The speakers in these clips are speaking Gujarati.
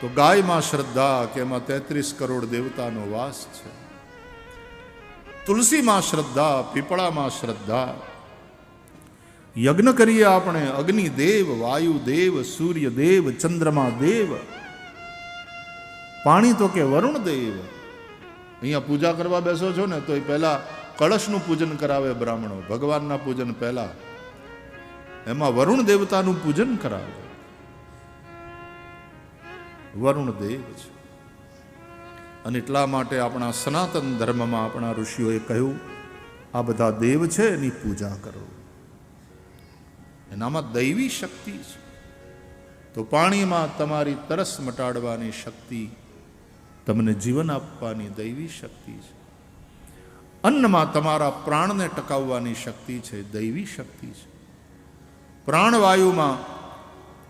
તો ગાયમાં શ્રદ્ધા કે એમાં તેત્રીસ કરોડ દેવતાનો વાસ છે. તુલસીમાં શ્રદ્ધા, પીપળામાં શ્રદ્ધા. યજ્ઞ કરીએ આપણે અગ્નિ દેવ વાયુ દેવ સૂર્ય દેવ ચંદ્રમા દેવ પાણી તો કે વરુણ દેવ અહીંયા પૂજા કરવા બેસો છો ને તો એ પહેલા કળશનું પૂજન કરાવે બ્રાહ્મણો. ભગવાનના પૂજન પહેલા. એમાં વરુણ દેવતાનું પૂજન કરાવે. વરુણ દેવ છે. અને એટલા માટે આપણા સનાતન ધર્મમાં આપણા ઋષિઓએ કહ્યું, આ બધા દેવ છે, એની પૂજા કરો. એનામાં દૈવી શક્તિ છે. તો પાણીમાં તમારી તરસ મટાડવાની શક્તિ, તમને જીવન આપવાની દૈવી શક્તિ છે. અન્નમાં તમારા પ્રાણને ટકાવવાની શક્તિ છે, દૈવી શક્તિ છે. પ્રાણવાયુમાં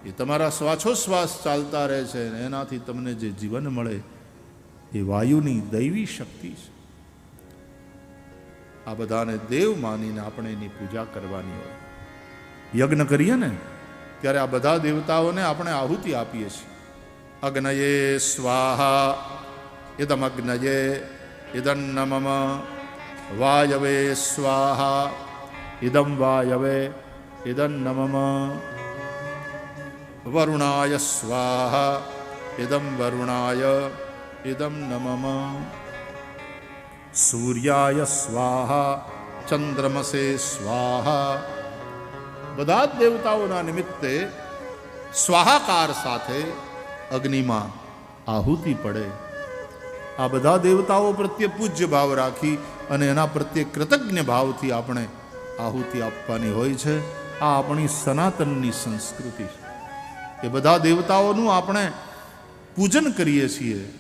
એ તમારા શ્વાસોશ્વાસ ચાલતા રહે છે અને એનાથી તમને જે જીવન મળે એ વાયુની દૈવી શક્તિ છે. આ બધાને દેવ માનીને આપણે એની પૂજા કરવાની હોય. યજ્ઞ કરીએ ને, ત્યારે આ બધા દેવતાઓને આપણે આહુતિ આપીએ છીએ. અગ્નયે સ્વાહા ઇદમ અગ્નયે ઇદન્નમમ વાયવે સ્વાહા ઇદમ વાયવે ઇદન્નમમ વરુણાય સ્વાહા ઇદમ વરુણાય ઇદમ નમમ સૂર્યાય સ્વાહા ચંદ્રમસે સ્વાહા બધા જ દેવતાઓના નિમિત્તે સ્વાહાકાર સાથે અગ્નિમાં આહુતિ પડે આ બધા દેવતાઓ પ્રત્યે પૂજ્ય ભાવ રાખી અને એના પ્રત્યે કૃતજ્ઞ ભાવથી આપણે આહુતિ આપવાની હોય છે આ આપણી સનાતનની સંસ્કૃતિ છે એ બધા દેવતાઓનું આપણે પૂજન કરીએ છીએ.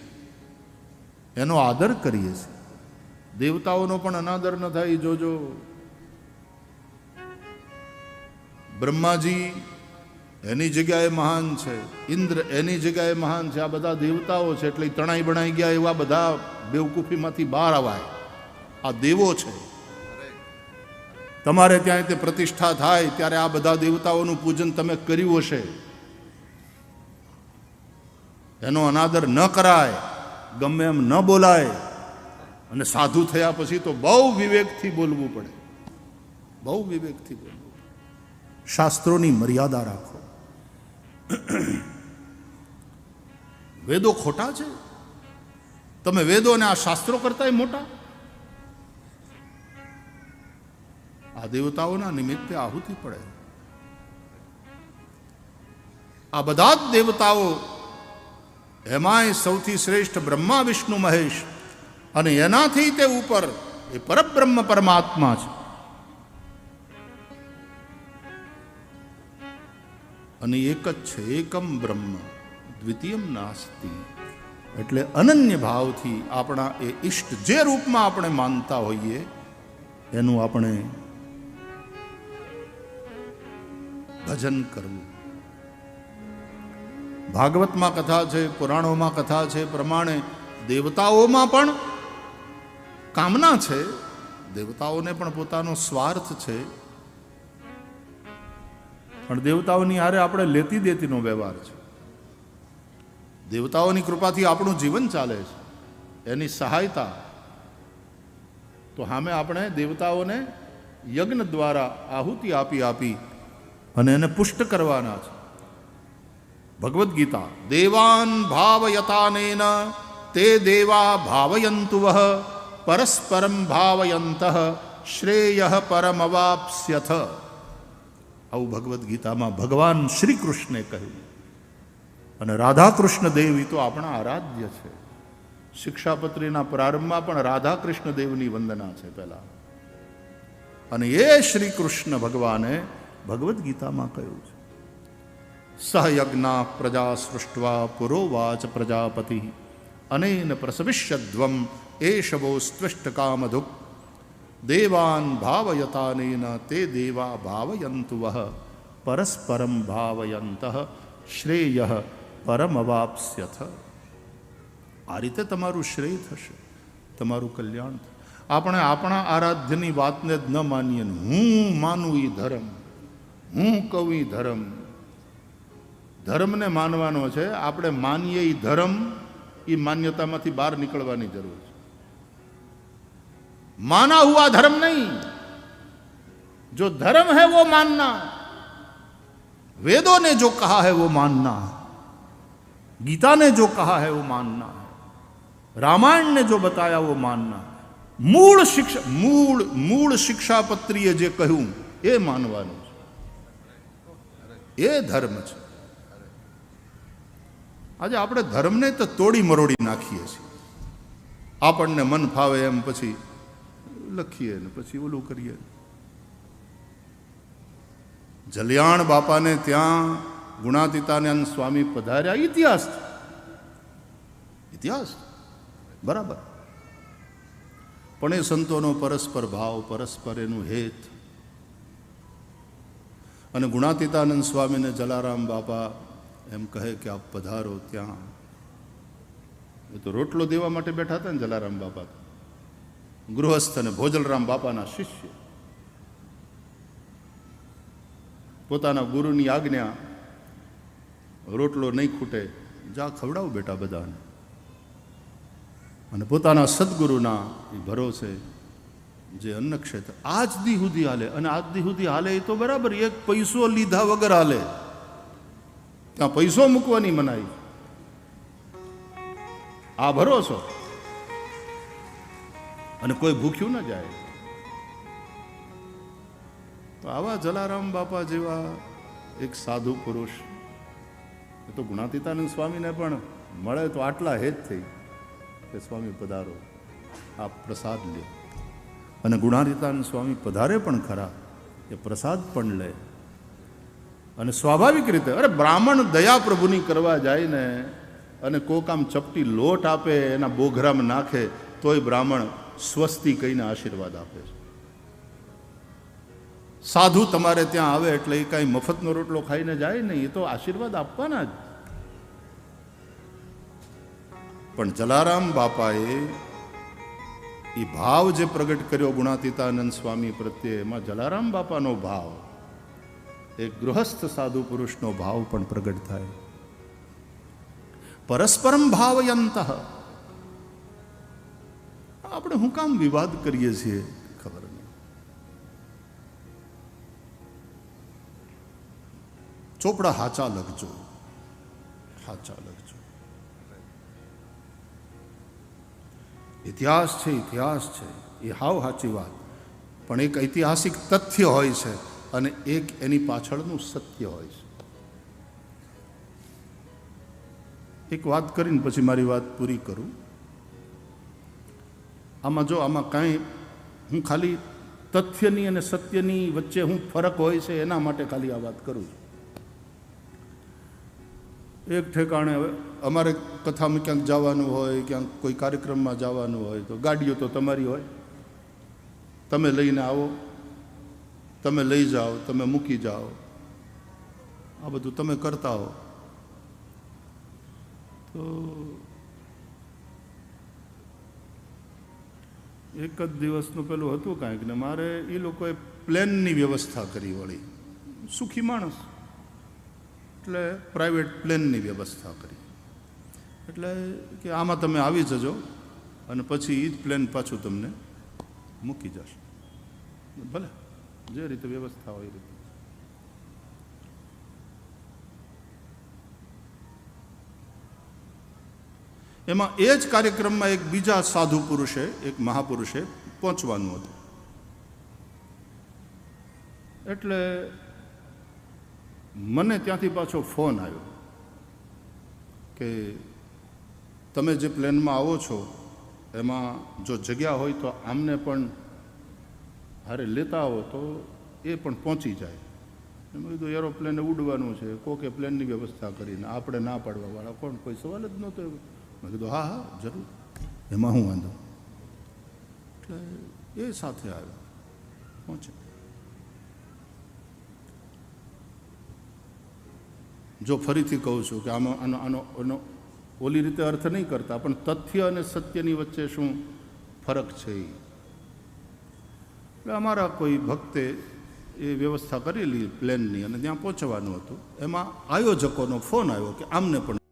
એનો આદર કરીએ છીએ. દેવતાઓનો પણ અનાદર ન થાય, જોજો. બ્રહ્માજી એની જગ્યાએ મહાન છે, ઇન્દ્ર એની જગ્યાએ મહાન છે, આ બધા દેવતાઓ છે, એટલે તણાઈ બણાઈ ગયા એવા બધા બેવકૂફીમાંથી બહાર આવાય. આ દેવો છે. તમારે ત્યાં તે પ્રતિષ્ઠા થાય, ત્યારે આ બધા દેવતાઓનું પૂજન તમે કર્યું હશે. એનો અનાદર ન કરાય, ગમે એમ ન બોલાય. અને સાધુ થયા પછી તો બહુ વિવેકથી બોલવું પડે. બહુ વિવેકથી બોલવું શાસ્ત્રોની મર્યાદા રાખો. વેદો ખોટા છે? તમે વેદો અને આ શાસ્ત્રો કરતા મોટા? આ દેવતાઓના નિમિત્તે આહુતિ પડે. આ બધા જ દેવતાઓ એમાંય સૌથી શ્રેષ્ઠ બ્રહ્મા વિષ્ણુ મહેશ. અને એનાથી તે ઉપર એ પરબ્રહ્મ પરમાત્મા છે. અને એક જ છે, એકમ બ્રહ્મ, દ્વિતીયમ નાસ્તિ. એટલે અનન્ય ભાવથી આપણા એ ઈષ્ટ જે રૂપમાં આપણે માનતા હોઈએ, એનું આપણે ભજન કરવું. ભાગવતમાં કથા છે, પુરાણોમાં કથા છે, પ્રમાણે દેવતાઓમાં પણ કામના છે, દેવતાઓને પણ પોતાનો સ્વાર્થ છે. પણ દેવતાઓની હારે આપણે લેતી દેતીનો વ્યવહાર છે. દેવતાઓની કૃપાથી આપણું જીવન ચાલે છે. એની સહાયતા. તો સામે આપણે દેવતાઓને યજ્ઞ દ્વારા આહુતિ આપી આપી અને એને પુષ્ટ કરવાના છે. ભગવદ્ ગીતા દેવાન ભાવયતાનેન તે દેવા ભાવયંતુ વહ પરસ્પરમ ભાવયંત શ્રેય પરમવાપ્સ્યથ આવું ભગવદ્ ગીતામાં ભગવાન શ્રી કૃષ્ણે કહ્યું અને રાધાકૃષ્ણ દેવી તો આપણા આરાધ્ય છે. શિક્ષાપત્રીના પ્રારંભમાં પણ રાધાકૃષ્ણ દેવની વંદના છે પહેલા. અને એ શ્રી કૃષ્ણ ભગવાને ભગવદ્ ગીતામાં કહ્યું છે. સહયજ્ઞા પ્રજા સૃષ્ટવા પુરોવાચ પ્રજાપતિ અનેન પ્રસવિષ્યધ્વમ એષવો સ્ત્વિષ્ટ કામધુક દેવાન ભાવયતાનેન તે દેવા ભાવયંતુ વહ પરસ્પરમ ભાવયંત શ્રેય પરમવાપ્સ્યથ આ રીતે તમારું શ્રેય થશે તમારું કલ્યાણ આપણે આપણા આરાધ્યની વાતને જ ન માનીએ હું માનું એ ધર્મ હું કહું ધર્મ ધર્મને માનવાનો છે આપણે માનીએ એ ધર્મ એ માન્યતામાંથી બહાર નીકળવાની જરૂર છે माना हुआ धर्म नहीं जो धर्म है वो मानना वेदों ने जो कहा है वो मानना गीता ने जो कहा है वो मानना रामायण ने जो बताया वो मानना મૂળ શિક્ષા મૂળ મૂળ શિક્ષાપત્રીએ જે કહ્યું એ માનવાનું છે એ ધર્મ છે આજે આપણે ધર્મને તો તોડી મરોડી નાખીએ છીએ. આપણને મન ફાવે એમ પછી લખીએ ને પછી ઓલું કરીએ. જલિયાણ બાપાને ત્યાં ગુણાતીતાનંદ સ્વામી પધાર્યા. ઇતિહાસ. ઇતિહાસ. બરાબર. પણ એ સંતોનો પરસ્પર ભાવ, પરસ્પર એનું હેત. અને ગુણાતીતાનંદ સ્વામીને જલારામ બાપા એમ કહે કે આપ પધારો ત્યાં. એ તો રોટલો દેવા માટે બેઠા હતા ને જલારામ બાપા ગૃહસ્થ અને ભોજલરામ બાપાના શિષ્ય. પોતાના ગુરુની આજ્ઞા, રોટલો નહીં ખૂટે, જા ખવડાવ બેટા બધાને. અને પોતાના સદગુરુના એ ભરોસે જે અન્નક્ષેત્ર આજ દી સુધી હાલે, અને આજ દી સુધી હાલે એ તો બરાબર, એક પૈસો લીધા વગર હાલે. ત્યાં પૈસો મૂકવાની મનાઈ. આ ભરોસો. અને કોઈ ભૂખ્યું ન જાય. તો આવા જલારામ બાપા જેવા એક સાધુ પુરુષ, એ તો ગુણાતીતાનંદ સ્વામીને પણ મળે તો આટલા હેત થઈ કે સ્વામી પધારો. આ પ્રસાદ લે અને ગુણાતીતાનંદ સ્વામી પધારે પણ ખરા, એ પ્રસાદ પણ લે. અને સ્વાભાવિક રીતે, અરે બ્રાહ્મણ દયા પ્રભુની કરવા જાય ને, અને કોક આમ ચપટી લોટ આપે, એના બોઘરામાં નાખે, તોય બ્રાહ્મણ સ્વસ્તિ કહીને આશીર્વાદ આપે છે. સાધુ તમારે ત્યાં આવે એટલે એ કાંઈ મફતનો રોટલો ખાઈને જાય નહીં, એ તો આશીર્વાદ આપવાના જ. પણ જલારામ બાપાએ એ ભાવ જે પ્રગટ કર્યો ગુણાતીતાનંદ સ્વામી પ્રત્યે, એમાં જલારામ બાપાનો ભાવ એક ગૃહસ્થ સાધુ પુરુષનો ભાવ પણ પ્રગટ થાય. પરસ્પરમ ભાવયંત. આપણે હું કામ વિવાદ કરીએ છીએ? ખબર નહીં. ચોપડા હાચા લખજો. હાચા લખજો. ઇતિહાસ છે ઇતિહાસ છે. એ હાવ સાચી વાત. પણ એક ઐતિહાસિક તથ્ય હોય છે. અને એક એની પાછળનું સત્ય હોય છે. એક વાત કરીને પછી મારી વાત પૂરી કરું. આમાં જો આમાં કાંઈ હું ખાલી તથ્યની અને સત્યની વચ્ચે હું ફરક હોય છે એના માટે ખાલી આ વાત કરું છું. એક ઠેકાણે હવે અમારે કથામાં ક્યાંક જવાનું હોય, ક્યાંક કોઈ કાર્યક્રમમાં જવાનું હોય તો ગાડીઓ તો તમારી હોય. તમે લઈને આવો. તમે લઈ જાઓ, તમે મૂકી જાઓ. આ બધું તમે કરતા હો. તો એક જ દિવસનું પેલું હતું કાંઈક ને, મારે એ લોકોએ પ્લેનની વ્યવસ્થા કરી વળી. સુખી માણસ. એટલે પ્રાઇવેટ પ્લેનની વ્યવસ્થા કરી. એટલે કે આમાં તમે આવી જજો અને પછી એ જ પ્લેન પાછું તમને મૂકી જશે. ભલે. જે રીતે વ્યવસ્થા હોય એ રીતે. એમાં એ જ કાર્યક્રમમાં એક બીજા સાધુ પુરુષે, એક મહાપુરુષે પહોંચવાનું હતું. એટલે મને ત્યાંથી પાછો ફોન આવ્યો કે તમે જે પ્લેનમાં આવો છો, એમાં જો જગ્યા હોય તો આમને પણ હારે લેતા આવો તો એ પણ પહોંચી જાય. મેં કીધું, એરોપ્લેને ઉડવાનું છે, કોકે પ્લેનની વ્યવસ્થા કરીને આપણે ના પાડવાવાળા કોણ? કોઈ સવાલ જ નહોતો એવો. મેં કીધું, હા હા, જરૂર. એમાં હું વાંધો? એટલે એ સાથે આવ્યો. પહોંચે જો ફરીથી કહું છું કે આમાં આનો આનો આનો ઓલી રીતે અર્થ નહીં કરતા, પણ તથ્ય અને સત્યની વચ્ચે શું ફરક છે એ એટલે અમારા કોઈ ભક્તે એ વ્યવસ્થા કરેલી પ્લેનની અને ત્યાં પહોંચવાનું હતું. એમાં આયોજકોનો ફોન આવ્યો કે આમને પણ